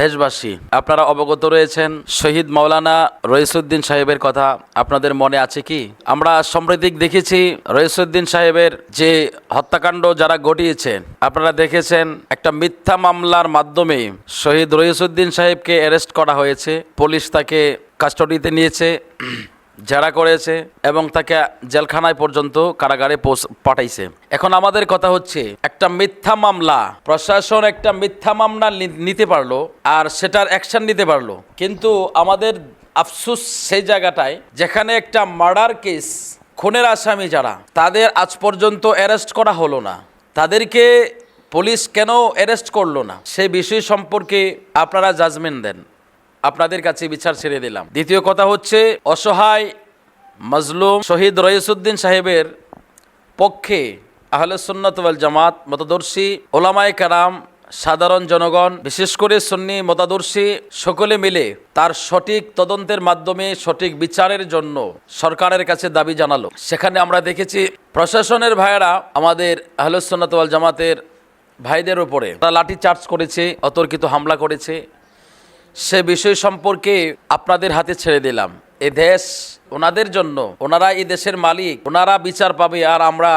দেশবাসী, আপনারা অবগত রয়েছেন, শহীদ মাওলানা রইসুদ্দিন সাহেবের কথা। আপনাদের মনে আছে কি? আমরা সম্প্রতিক দেখেছি রইসুদ্দিন সাহেবের যে হত্যাকাণ্ড যারা ঘটিয়েছে। আপনারা দেখেছেন একটা মিথ্যা মামলার মাধ্যমে শহীদ রইসুদ্দিন সাহেবকে অ্যারেস্ট করা হয়েছে। পুলিশ তাকে কাস্টডিতে নিয়েছে। জেরা করেছে এবং তাকে জেলখানায় পর্যন্ত কারাগারে পাঠাইছে। এখন আমাদের কথা হচ্ছে, একটা মিথ্যা মামলা, প্রশাসন একটা মিথ্যা মামলা নিতে পারল আর সেটার অ্যাকশন নিতে পারল। কিন্তু আমাদের আফসুস সেই জায়গাটায়, যেখানে একটা মার্ডার কেস খুনের আসামি যারা, তাদের আজ পর্যন্ত অ্যারেস্ট করা হলো না। তাদেরকে পুলিশ কেন অ্যারেস্ট করল না? সেই বিষয় সম্পর্কে আপনারা জাজমেন্ট দেন। আপনাদের কাছে বিচার ছেড়ে দিলাম। দ্বিতীয় কথা হচ্ছে, অসহায় মজলুম শহীদ রইসুদ্দিন সাহেবের পক্ষে আহলে সুন্নত ওয়াল জামাত মতদর্শী ওলামায় কারাম, সাধারণ জনগণ, বিশেষ করে সুন্নি মতাদর্শী সকলে মিলে তার সঠিক তদন্তের মাধ্যমে সঠিক বিচারের জন্য সরকারের কাছে দাবি জানালো। সেখানে আমরা দেখেছি, প্রশাসনের ভাইয়েরা আমাদের আহলে সুন্নত ওয়াল জামাতের ভাইদের উপরে তারা লাঠি চার্জ করেছে, অতর্কিত হামলা করেছে। সে বিষয় সম্পর্কে আপনাদের হাতে ছেড়ে দিলাম। এ দেশ ওনাদের জন্য, ওনারা এই দেশের মালিক, ওনারা বিচার পাবে আর আমরা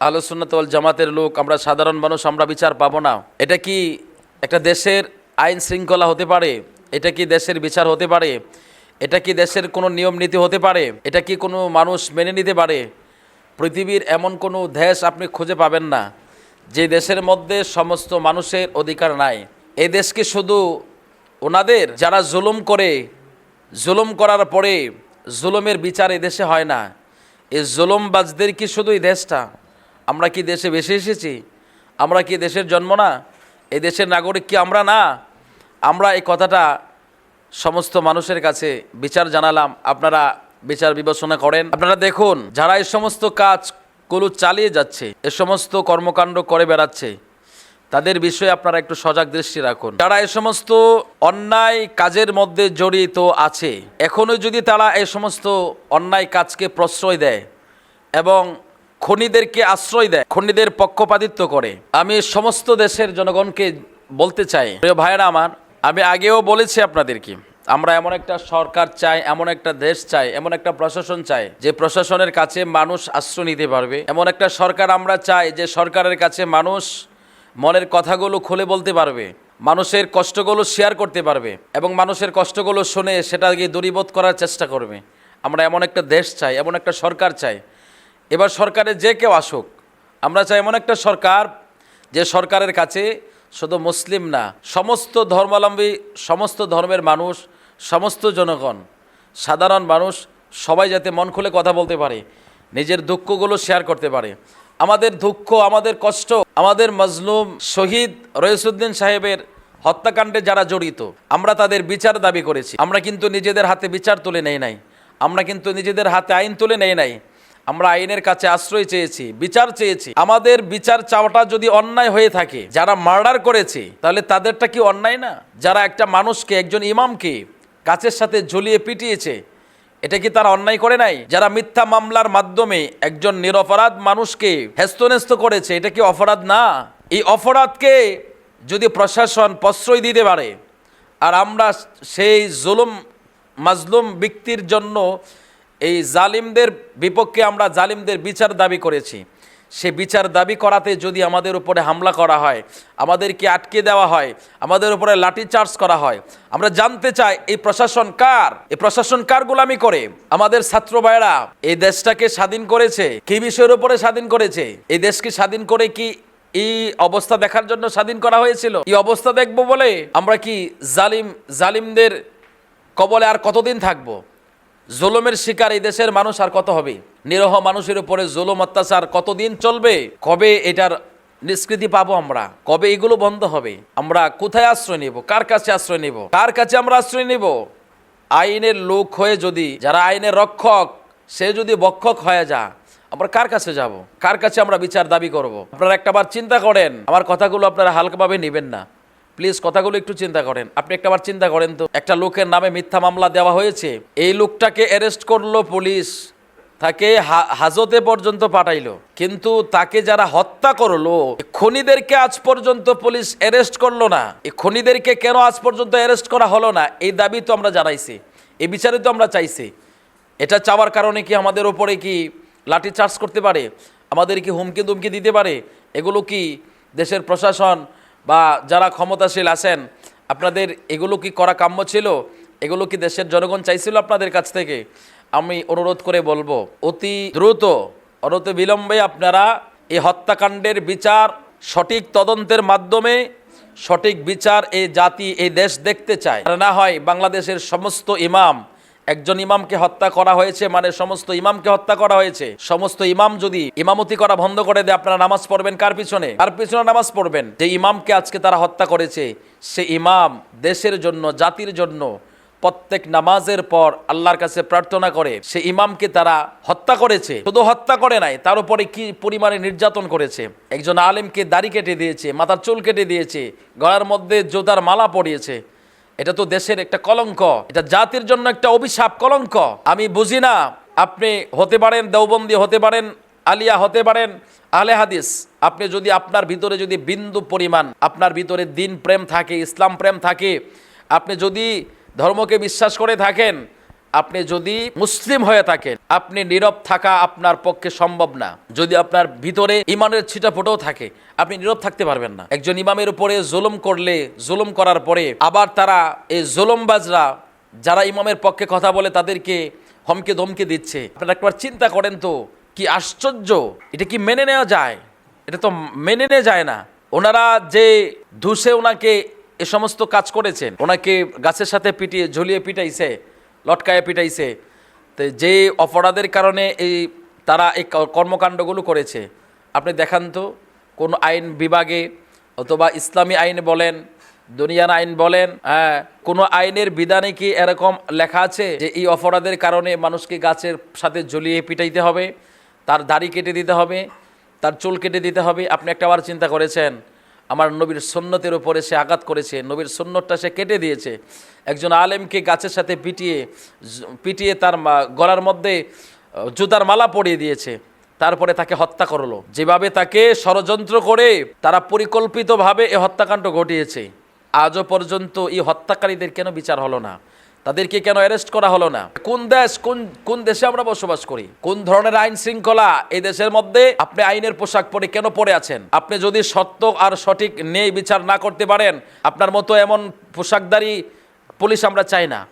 আলোচনাতল জামাতের লোক, আমরা সাধারণ মানুষ, আমরা বিচার পাবো না। এটা কি একটা দেশের আইন শৃঙ্খলা হতে পারে? এটা কি দেশের বিচার হতে পারে? এটা কি দেশের কোনো নিয়ম নীতি হতে পারে? এটা কি কোনো মানুষ মেনে নিতে পারে? পৃথিবীর এমন কোনো দেশ আপনি খুঁজে পাবেন না, যে দেশের মধ্যে সমস্ত মানুষের অধিকার নাই। এই দেশকে শুধু ওনাদের যারা জুলুম করে, জুলুম করার পরে জুলুমের বিচার এ দেশে হয় না। এই জুলুমবাজদের কি শুধু এই দেশটা? আমরা কি দেশে বেশি এসেছি? আমরা কি দেশের জন্ম না? এই দেশের নাগরিক কি আমরা না? আমরা এই কথাটা সমস্ত মানুষের কাছে বিচার জানালাম। আপনারা বিচার বিবেচনা করেন। আপনারা দেখুন, যারা এই সমস্ত কাজগুলো চালিয়ে যাচ্ছে এ সমস্ত কর্মকাণ্ড করে বেড়াচ্ছে তাদের বিষয়ে আপনারা একটু সজাগ দৃষ্টি রাখুন। যারা এই সমস্ত অন্যায় কাজের মধ্যে জড়িত আছে। এখনও যদি তারা এই সমস্ত অন্যায় কাজকে প্রশ্রয় দেয় এবং খনিদেরকে আশ্রয় দেয়, খনিদের পক্ষপাতিত্ব করে, আমি সমস্ত দেশের জনগণকে বলতে চাই, প্রিয় ভাইয়েরা আমার, আমি আগেও বলেছি আপনাদেরকে, আমরা এমন একটা সরকার চাই, এমন একটা দেশ চাই, এমন একটা প্রশাসন চাই, যে প্রশাসনের কাছে মানুষ আশ্রয় নিতে পারবে। এমন একটা সরকার আমরা চাই, যে সরকারের কাছে মানুষ মনের কথাগুলো খুলে বলতে পারবে, মানুষের কষ্টগুলো শেয়ার করতে পারবে এবং মানুষের কষ্টগুলো শুনে সেটাকে দূরীবোধ করার চেষ্টা করবে। আমরা এমন একটা দেশ চাই, এমন একটা সরকার চাই। এবার সরকারে যে কেউ আসুক, আমরা চাই এমন একটা সরকার যে সরকারের কাছে শুধু মুসলিম না, সমস্ত ধর্মাবলম্বী, সমস্ত ধর্মের মানুষ, সমস্ত জনগণ, সাধারণ মানুষ সবাই যাতে মন খুলে কথা বলতে পারে, নিজের দুঃখগুলো শেয়ার করতে পারে। আমাদের দুঃখ, আমাদের কষ্ট, আমাদের মজলুম শহীদ রইসুদ্দিন সাহেবের হত্যাকাণ্ডে যারা জড়িত, আমরা তাদের বিচার দাবি করেছি। আমরা কিন্তু নিজেদের হাতে বিচার তুলে নেই নাই। আমরা কিন্তু নিজেদের হাতে আইন তুলে নেই নাই। আমরা আইনের কাছে আশ্রয় চেয়েছি, বিচার চেয়েছি। আমাদের বিচার চাওয়াটা যদি অন্যায় হয়ে থাকে, যারা মার্ডার করেছে, তাহলে তাদেরটা কি অন্যায় না? যারা একটা মানুষকে, একজন ইমামকে গাছের সাথে ঝুলিয়ে পিটিয়েছে এটা কি তারা অন্যায় করে নাই? যারা মিথ্যা মামলার মাধ্যমে একজন নিরপরাধ মানুষকে হেস্তনেস্ত করেছে, এটা কি অপরাধ না? এই অপরাধকে যদি প্রশাসন প্রশ্রয় দিতে পারে, আর আমরা সেই জুলুম, মাজলুম ব্যক্তির জন্য এই জালিমদের বিপক্ষে আমরা জালিমদের বিচার দাবি করেছি। সে বিচার দাবি করাতে যদি আমাদের উপরে হামলা করা হয়, আমাদেরকে আটকে দেওয়া হয়, আমাদের উপরে লাঠি চার্জ করা হয়, আমরা জানতে চাই এই প্রশাসন কার? এই প্রশাসন কার গোলামি করে? আমাদের ছাত্র ভাইয়েরা, এই দেশটাকে স্বাধীন করেছে? কি বিষয়ের উপরে স্বাধীন করেছে? এই দেশকে স্বাধীন করে কি এই অবস্থা দেখার জন্য স্বাধীন করা হয়েছিল? এই অবস্থা দেখব বলে আমরা কি জালিম, জালিমদের কবলে আর কতদিন থাকব? জুলুমের শিকার এই দেশের মানুষ আর কত হবে? নিরহ মানুষের উপরে জুলুম, অত্যাচার কতদিন চলবে? কবে এটার নিষ্কৃতি পাবো আমরা? কবে এগুলো বন্ধ হবে? আমরা কোথায় আশ্রয় নেব? কার কাছে আশ্রয় নেব? কার কাছে আমরা আশ্রয় নেব? আইনের লোক হয়ে যদি, যারা আইনের রক্ষক, সে যদি বক্ষক হয়ে যা, আমরা কার কাছে যাব? কার কাছে আমরা বিচার দাবি করব? আপনারা একটাবার চিন্তা করেন। আমার কথাগুলো আপনারা হালকাভাবে নেবেন না। প্লিজ কথাগুলো একটু চিন্তা করেন। আপনি একটাবার চিন্তা করেন তো। একটা লোকের নামে মিথ্যা মামলা দেওয়া হয়েছে। এই লোকটাকে অ্যারেস্ট করল পুলিশ। তাকে হাজতে পর্যন্ত পাঠাইলো। কিন্তু তাকে যারা হত্যা করল খুনিদেরকে আজ পর্যন্ত পুলিশ অ্যারেস্ট করল না। এই খনিদেরকে কেন আজ পর্যন্ত অ্যারেস্ট করা হলো না? এই দাবি তো আমরা জানাইছি। এই বিচারে তো আমরা চাইছি। এটা চাওয়ার কারণে কি আমাদের ওপরে কি লাঠি চার্জ করতে পারে? আমাদের কি হুমকি দুমকি দিতে পারে? এগুলো কি দেশের প্রশাসন বা যারা ক্ষমতাশীল আছেন, আপনাদের এগুলো কি করা কাম্য ছিল? এগুলো কি দেশের জনগণ চাইছিল আপনাদের কাছ থেকে? আমি অনুরোধ করে বলব, অতি দ্রুত, অনতি বিলম্বে আপনারা এই হত্যাকাণ্ডের বিচার সঠিক তদন্তের মাধ্যমে সঠিক বিচার এই জাতি এই দেশ দেখতে চায়। না হয় বাংলাদেশের সমস্ত ইমাম একজন ইমামকে হত্যা করা হয়েছে মানে সমস্ত ইমামকে হত্যা করা হয়েছে। সমস্ত ইমাম যদি ইমামতি করা বন্ধ করে দেয়, আপনারা নামাজ পড়বেন কার পিছনে? কার পিছনে নামাজ পড়বেন? যে ইমামকে আজকে তারা হত্যা করেছে, সে ইমাম দেশের জন্য, জাতির জন্য প্রত্যেক নামাজের পর আল্লাহর কাছে প্রার্থনা করে, সে ইমামকে তারা হত্যা করেছে। শুধু হত্যা করে নাই, তার উপরে কি পরিমাণে নির্যাতন করেছে? একজন আলেমকে দাড়ি কেটে দিয়েছে, মাথার চুল কেটে দিয়েছে, গলার মধ্যে জোতার মালা পরিয়েছে। এটা তো দেশের একটা কলঙ্ক, এটা জাতির জন্য একটা অভিশাপ কলঙ্ক। আমি বুঝি না, আপনি হতে পারেন, দেওবন্দি হতে পারেন, আলিয়া হতে পারেন, আলে হাদিস। আপনি যদি আপনার ভিতরে যদি বিন্দু পরিমাণ, আপনার ভিতরে দিন প্রেম থাকে, ইসলাম প্রেম থাকে, আপনি যদি ধর্মকে বিশ্বাস করে থাকেন আপনি যদি মুসলিম হয়ে থাকেন, আপনি নীরব থাকা আপনার পক্ষে সম্ভব না। যদি আপনার ভিতরে ইমানের ছিটা ফোটাও থাকে, আপনি নীরব থাকতে পারবেন না। একজন ইমামের উপরে জুলুম করলে, জুলুম করার পরে আবার তারা এই জুলুমবাজরা, যারা ইমামের পক্ষে কথা বলে, তাদেরকে হমকে ধমকে দিচ্ছে। আপনারা একবার চিন্তা করেন তো, কি আশ্চর্য, এটা কি মেনে নেওয়া যায়? এটা তো মেনে নেওয়া যায় না। ওনারা যে ধুসে ওনাকে এ সমস্ত কাজ করেছেন, ওনাকে গাছের সাথে পিটিয়ে, ঝুলিয়ে পিটাইছে লটকায়ে পিটাইছে। তো যে অপরাধের কারণে এই তারা এই কর্মকাণ্ডগুলো করেছে, আপনি দেখান তো, কোন আইন বিভাগে অথবা ইসলামী আইন বলেন, দুনিয়ার আইন বলেন হ্যাঁ কোনো আইনের বিধানে কি এরকম লেখা আছে যে এই অপরাধের কারণে মানুষকে গাছের সাথে ঝুলিয়ে পিটাইতে হবে, তার দাড়ি কেটে দিতে হবে, তার চুল কেটে দিতে হবে? আপনি একটা বার চিন্তা করেছেন আমার নবীর সন্ন্যতের উপরে সে আঘাত করেছে, নবীর সন্ন্যতটা সে কেটে দিয়েছে। একজন আলেমকে গাছের সাথে পিটিয়ে পিটিয়ে তার গলার মধ্যে জুতার মালা পরিয়ে দিয়েছে। তারপরে তাকে হত্যা করল। যেভাবে তাকে ষড়যন্ত্র করে তারা পরিকল্পিতভাবে এ হত্যাকাণ্ড ঘটিয়েছে। আজও পর্যন্ত এই হত্যাকারীদের কেন বিচার হলো না? তাদেরকে কেন অ্যারেস্ট করা হলো না? কোন দেশ, কোন কোন দেশে আমরা বসবাস করি? কোন ধরনের আইন শৃঙ্খলা এই দেশের মধ্যে আপনি আইনের পোশাক পরে কেন পরে আছেন? আপনি যদি সত্য আর সঠিক নেই বিচার না করতে পারেন, আপনার মতো এমন পোশাকদারি পুলিশ আমরা চাই না।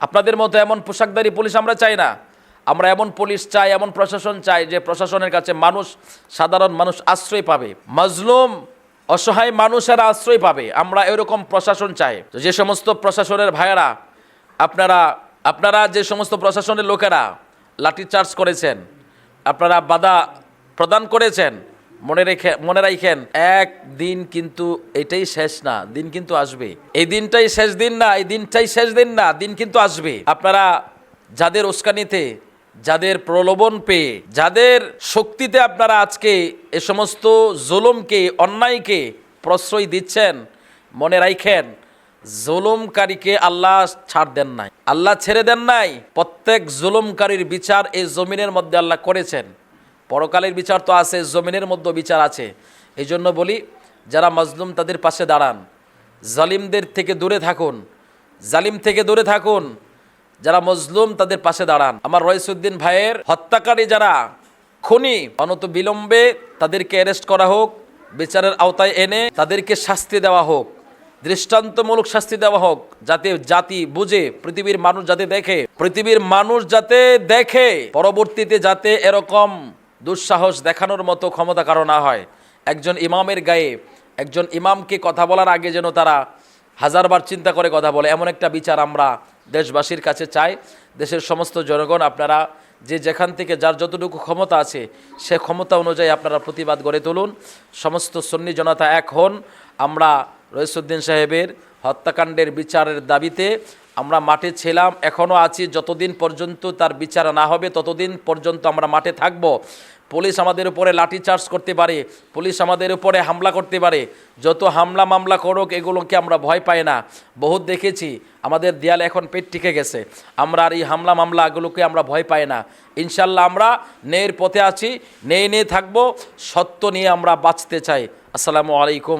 আপনাদের মতো এমন পোশাকদারি পুলিশ আমরা চাই না। আমরা এমন পুলিশ চাই, এমন প্রশাসন চাই যে প্রশাসনের কাছে মানুষ, সাধারণ মানুষ আশ্রয় পাবে। মাজলুম, অসহায় মানুষেরা আশ্রয় পাবে। আমরা এরকম প্রশাসন চাই। যে সমস্ত প্রশাসনের ভাইয়েরা আপনারা আপনারা যে সমস্ত প্রশাসনের লোকেরা লাঠি চার্জ করেছেন, আপনারা বাধা প্রদান করেছেন, মনে রেখে, মনে রাখেন, এক দিন কিন্তু এটাই শেষ না, দিন কিন্তু আসবে। এই দিনটাই শেষ দিন না, এই দিনটাই শেষ দিন না, দিন কিন্তু আসবে। আপনারা যাদের উস্কানিতে, যাদের প্রলোভন পেয়ে, যাদের শক্তিতে আপনারা আজকে এ সমস্ত জুলুমকে, অন্যায়কে প্রশ্রয় দিচ্ছেন, মনে রাখেন জুলুমকারীকে আল্লাহ ছাড় দেন নাই। আল্লাহ ছেড়ে দেন নাই, প্রত্যেক জুলুমকারীর বিচার এই জমিনের মধ্যে আল্লাহ করেছেন। পরকালের বিচার তো আছে, জমিনের মধ্যে বিচার আছে। এই জন্য বলি, যারা মজলুম তাদের পাশে দাঁড়ান। জালিমদের থেকে দূরে থাকুন। জালিম থেকে দূরে থাকুন। যারা মজলুম তাদের পাশে দাঁড়ান। আমার রইসুদ্দিন ভাইয়ের হত্যাকারী যারা, খুনি অনত বিলম্বে তাদেরকে অ্যারেস্ট করা হোক, বিচারের আওতায় এনে তাদেরকে শাস্তি দেওয়া হোক। দৃষ্টান্তমূলক শাস্তি দেওয়া হোক, যাতে জাতি বুঝে, পৃথিবীর মানুষ যাতে দেখে। পৃথিবীর মানুষ যাতে দেখে, পরবর্তীতে যাতে এরকম দুঃসাহস দেখানোর মতো ক্ষমতা কারও না হয়। একজন ইমামের গায়ে, একজন ইমামকে কথা বলার আগে যেন তারা হাজারবার চিন্তা করে কথা বলে। এমন একটা বিচার আমরা দেশবাসীর কাছে চাই। দেশের সমস্ত জনগণ, আপনারা যে যেখান থেকে যার যতটুকু ক্ষমতা আছে, সে ক্ষমতা অনুযায়ী আপনারা প্রতিবাদ গড়ে তুলুন। সমস্ত সন্নি জনতা এক হন। আমরা রইসুদ্দিন সাহেবের হত্যাকাণ্ডের বিচারের দাবিতে আমরা মাঠে ছিলাম এখনও আছি। যতদিন পর্যন্ত তার বিচার না হবে, ততদিন পর্যন্ত আমরা মাঠে থাকব। পুলিশ আমাদের উপরে লাঠি চার্জ করতে পারে, পুলিশ আমাদের উপরে হামলা করতে পারে। যত হামলা মামলা করুক, এগুলোকে আমরা ভয় পাই না। বহুত দেখেছি, আমাদের দেয়াল এখন পেট টিকে গেছে। আমরা আর এই হামলা মামলাগুলোকে আমরা ভয় পাই না। ইনশাল্লাহ আমরা ন্যায়ের পথে আছি নেই নিয়ে থাকব, সত্য নিয়ে আমরা বাঁচতে চাই। আসসালামু আলাইকুম।